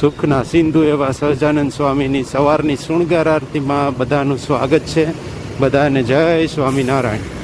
સુખના સિંધુ એવા સહજાનંદ સ્વામીની સવારની શૃણગાર આરતીમાં બધાનું સ્વાગત છે. બધાને જય Swaminarayan.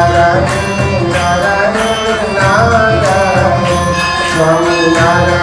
Narayan, Narayan, Narayan, Swami Narayan.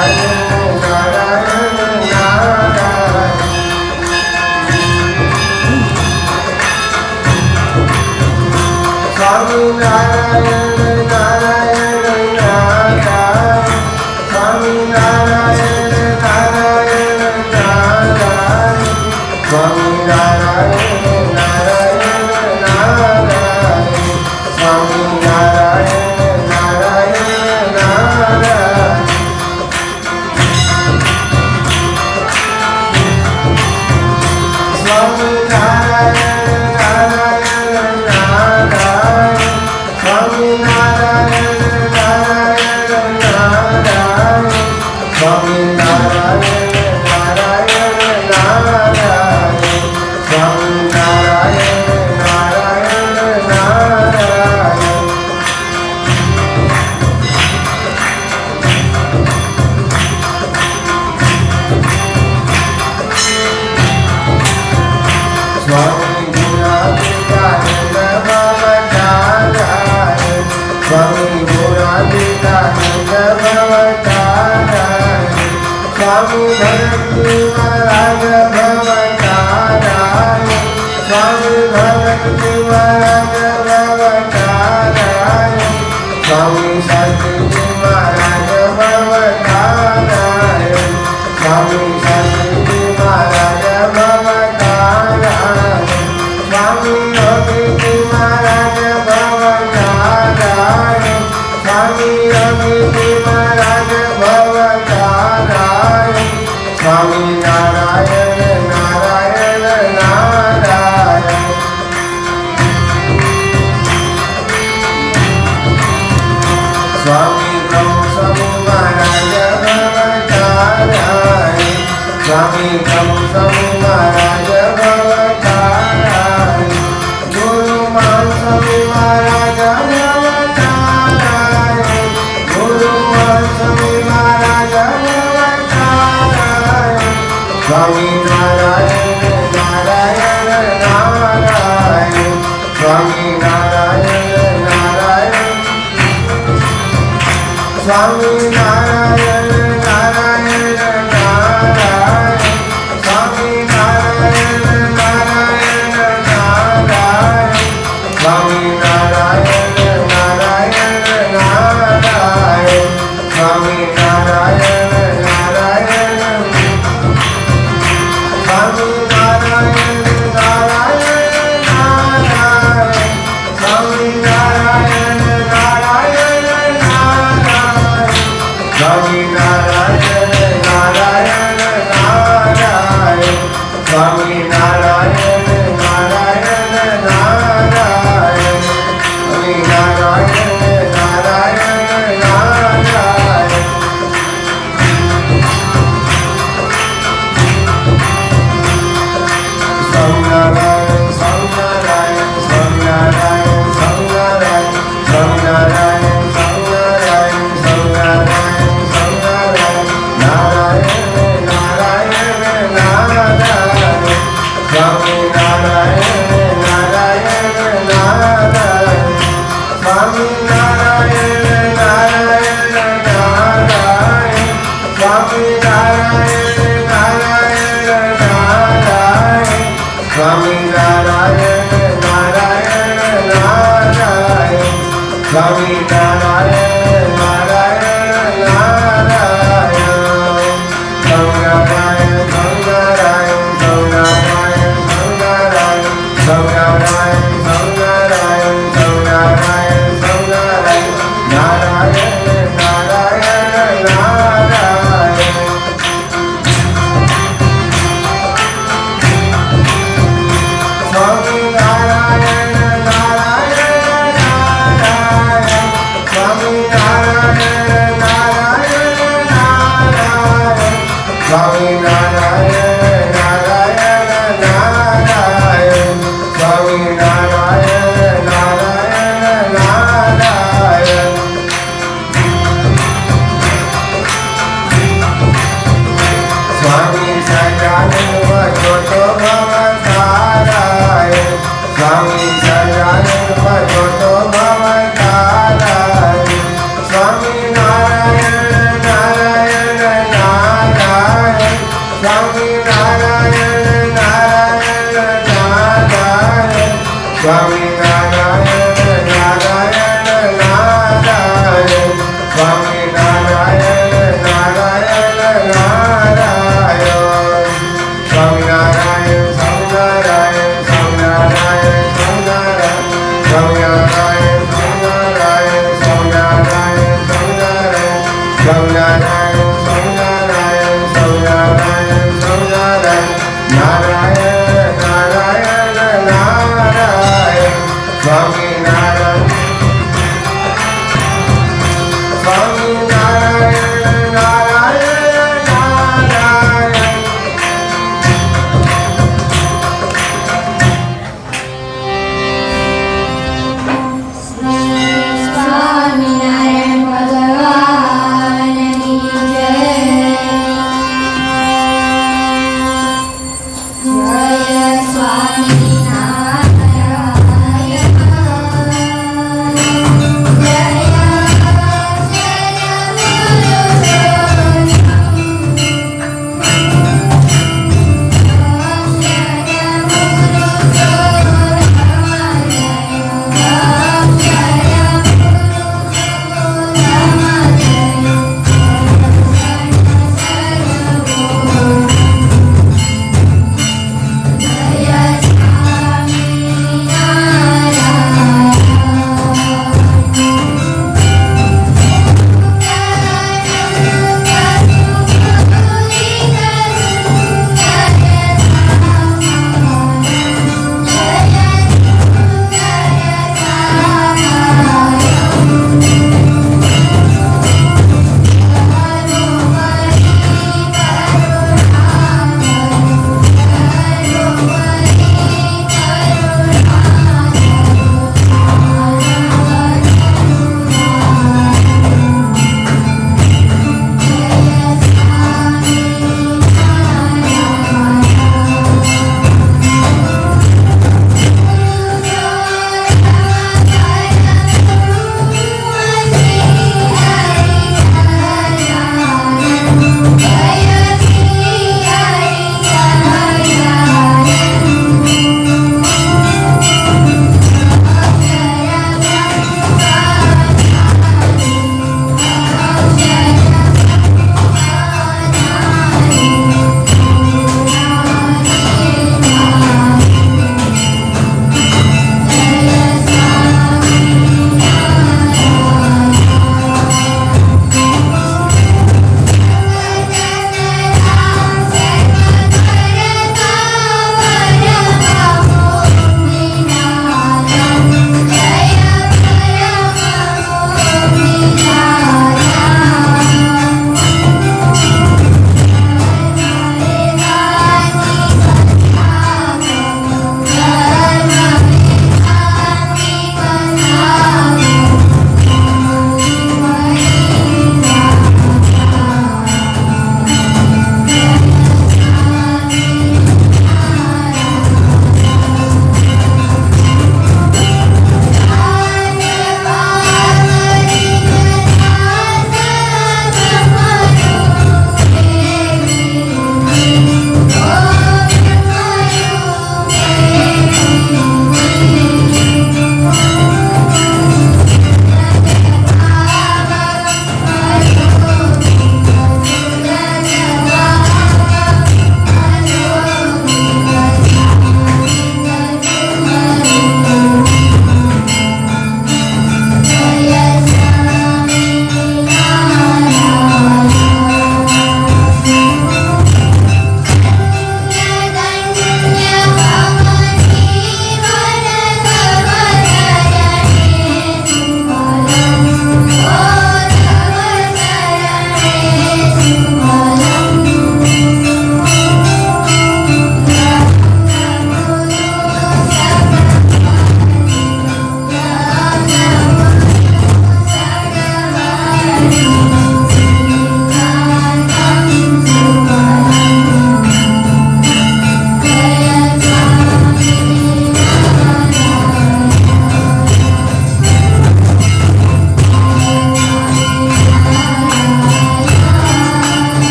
Coming out Caminar.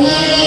Amen.